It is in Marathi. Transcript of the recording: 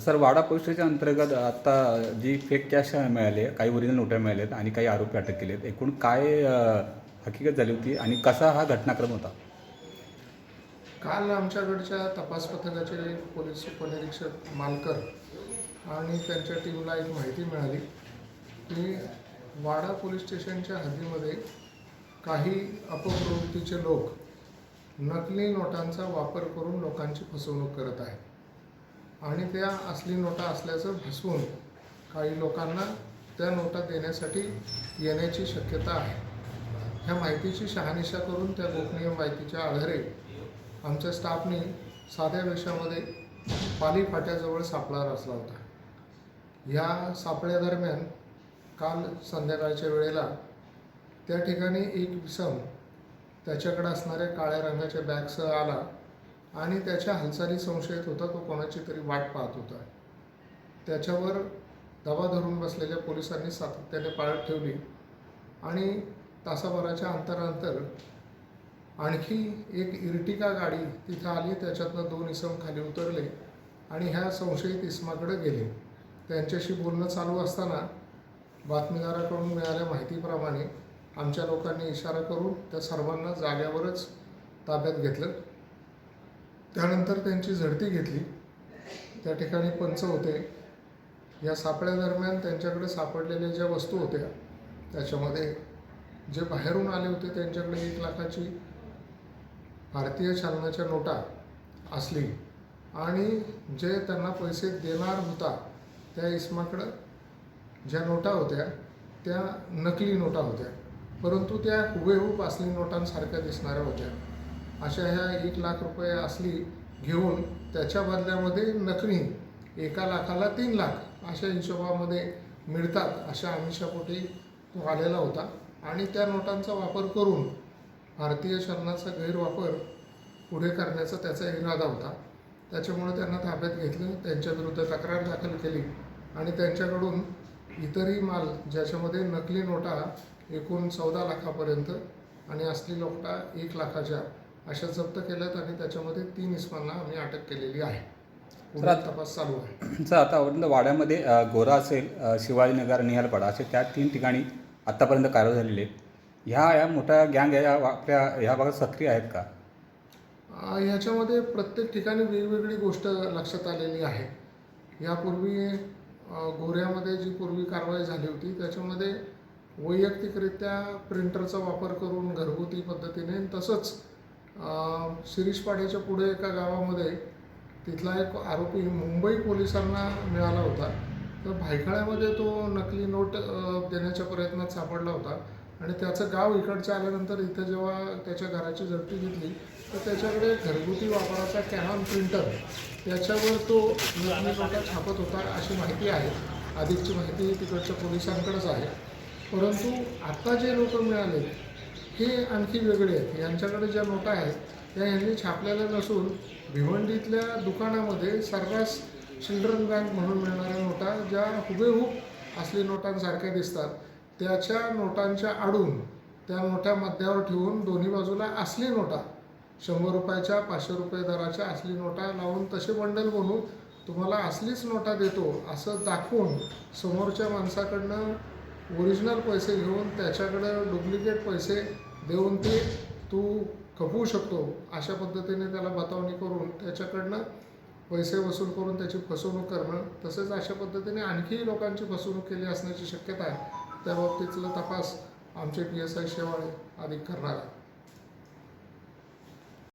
सर वाडा पोलीस अंतर्गत आता जी फेक कॅश मिळाली काही ओरिजिनल नोट्या मिळाल्या आहेत आणि काही आरोपी अटक केले आहेत एकूण काय हकीकत झाली होती आणि कसा हा घटनाक्रम होता? काल आमच्याकडच्या तपास पथकाचे पोलीस उपनिरीक्षक मालकर आणि त्यांच्या टीमला एक माहिती मिळाली की वाडा पोलीस स्टेशनच्या हद्दीमध्ये काही अपप्रवृत्तीचे लोक नकली नोटांचा वापर करून लोकांची फसवणूक करत आहेत. आणि त्या असली नोटा असल्याचं भासवून काही लोकांना त्या नोटा देण्यासाठी येण्याची शक्यता आहे. ह्या माहितीची शहानिशा करून त्या गोपनीय माहितीच्या आधारे आमच्या स्टाफने साध्या वेशामध्ये पाली फाट्याजवळ सापळा रचला होता. ह्या सापळ्यादरम्यान काल संध्याकाळच्या वेळेला त्या ठिकाणी एक विसम त्याच्याकडे असणाऱ्या काळ्या रंगाच्या बॅगसह आला. आणि त्याच्या हालचाली संशयित होता तो कोणाची तरी वाट पाहत होता. त्याच्यावर दबा धरून बसलेल्या पोलिसांनी सातत्याने पाळत ठेवली आणि तासाभराच्या अंतरानंतर आणखी एक इर्टिका गाडी तिथं आली त्याच्यातनं दोन इसम खाली उतरले आणि ह्या संशयित इसमाकडे गेले. त्यांच्याशी बोलणं चालू असताना बातमीदाराकडून मिळाल्या माहितीप्रमाणे आमच्या लोकांनी इशारा करून त्या सर्वांना जाग्यावरच ताब्यात घेतलं. त्यानंतर त्यांची झडती घेतली. त्या ठिकाणी पंच होते. या सापळ्यादरम्यान त्यांच्याकडे सापडलेल्या ज्या वस्तू होत्या त्याच्यामध्ये जे बाहेरून आले होते त्यांच्याकडे एक लाखाची भारतीय चलनाच्या नोटा असली आणि जे त्यांना पैसे देणार होता त्या इस्माकडं ज्या नोटा होत्या त्या नकली नोटा होत्या. परंतु त्या हुबेहूब असली नोटांसारख्या दिसणाऱ्या होत्या. अशा ह्या एक लाख रुपये असली घेऊन त्याच्या बदल्यामध्ये नकली एका लाखाला तीन लाख अशा हिशोबामध्ये मिळतात अशा आमिषापोटी तो आलेला होता. आणि त्या नोटांचा वापर करून भारतीय चलनाचा गैरवापर पुढे करण्याचा त्याचा इरादा होता. त्याच्यामुळे त्यांना ताब्यात घेतलं त्यांच्याविरुद्ध तक्रार दाखल केली आणि त्यांच्याकडून इतरही माल ज्याच्यामध्ये नकली नोटा एकूण चौदा लाखापर्यंत आणि असली नोटा एक लाखाच्या अशा जप्त केल्यात आणि त्याच्यामध्ये तीन इस्मांना आम्ही अटक केलेली आहे. तपास चालू आहे. सर आता आवडलं वाड्यामध्ये गोरा असेल शिवाजीनगर निहालपाडा असे त्या तीन ठिकाणी आत्तापर्यंत कारवाई झालेली आहेत ह्या या मोठ्या गँग या आपल्या ह्या भागात सक्रिय आहेत का? ह्याच्यामध्ये प्रत्येक ठिकाणी वेगवेगळी गोष्ट लक्षात आलेली आहे. यापूर्वी गोऱ्यामध्ये जी पूर्वी कारवाई झाली होती त्याच्यामध्ये वैयक्तिकरित्या प्रिंटरचा वापर करून घरगुती पद्धतीने तसंच शिरीष शिरीषपाड्याच्या पुढे एका गावामध्ये तिथला एक आरोपी मुंबई पोलिसांना मिळाला होता. तर भायखळ्यामध्ये तो नकली नोट देण्याच्या प्रयत्नात सापडला होता. आणि त्याचं गाव इकडचं आल्यानंतर इथं जेव्हा त्याच्या घराची झडती घेतली तर त्याच्याकडे घरगुती वापराचा कॅनॉन प्रिंटर त्याच्यावर तो नकली नोटा छापत होता अशी माहिती आहे. अधिकची माहिती तिकडच्या पोलिसांकडेच आहे. परंतु आत्ता जे लोक मिळाले हे आणखी वेगळे आहेत. यांच्याकडे ज्या नोटा आहेत त्या यांनी छापलेल्या नसून भिवंडीतल्या दुकानामध्ये सर्रास चिल्ड्रन बँक म्हणून मिळणाऱ्या नोटा ज्या हुबेहूब असली नोटांसारख्या दिसतात त्याच्या नोटांच्या आडून त्या नोटा मध्यावर ठेवून दोन्ही बाजूला असली नोटा शंभर रुपयाच्या पाचशे रुपये दराच्या असली नोटा लावून तसे बंडल बनवून तुम्हाला असलीच नोटा देतो असं दाखवून समोरच्या माणसाकडनं ओरिजिनल पैसे घेऊन त्याच्याकडं डुप्लिकेट पैसे देऊन ते तू खपवू शकतो अशा पद्धतीने त्याला बतावणी करून त्याच्याकडनं पैसे वसूल करून त्याची फसवणूक करणं तसेच अशा पद्धतीने आणखी लोकांची फसवणूक केली असण्याची शक्यता आहे. त्या बाबतीतला तपास आमचे पी एस आय शेवाळे अधिक करणार आहे